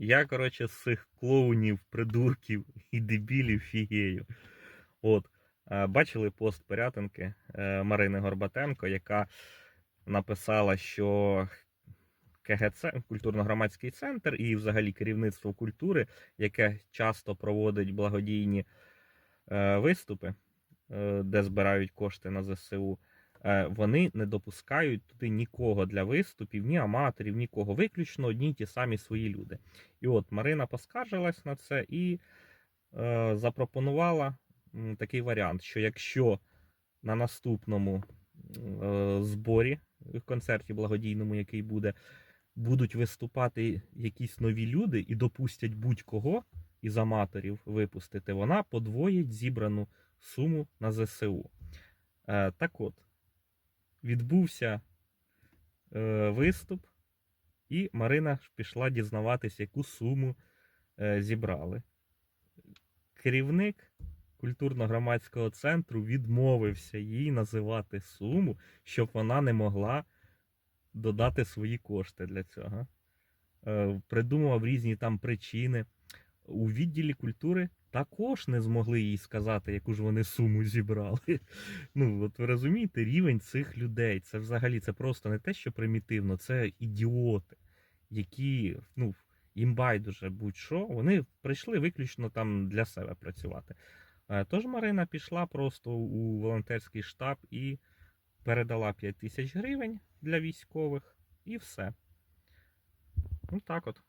Я, коротше, з цих клоунів, придурків і дебілів фігею. От. е, Бачили пост порятинки е, Марини Горбатенко, яка написала, що КГЦ, культурно-громадський центр і взагалі керівництво культури, яке часто проводить благодійні е, виступи, де збирають кошти на ЗСУ, вони не допускають туди нікого для виступів, ні аматорів, нікого. Виключно одні й ті самі свої люди. І от Марина поскаржилась на це і е, запропонувала такий варіант, що якщо на наступному е, зборі, в концерті благодійному, який буде, будуть виступати якісь нові люди і допустять будь-кого із аматорів випустити, вона подвоїть зібрану суму на ЗСУ. Е, так от, відбувся е, виступ, і Марина пішла дізнаватись, яку суму е, зібрали. Керівник культурно-громадського центру відмовився їй називати суму, щоб вона не могла додати свої кошти для цього. Е, Придумував різні там причини. У відділі культури також не змогли їй сказати, яку ж вони суму зібрали. Ну, от ви розумієте, рівень цих людей. Це взагалі це просто не те, що примітивно, це ідіоти, які, ну, їм байдуже будь-що, вони прийшли виключно там для себе працювати. Е, Тож Марина пішла просто у волонтерський штаб і передала 5 тисяч гривень для військових, і все. Ну так от.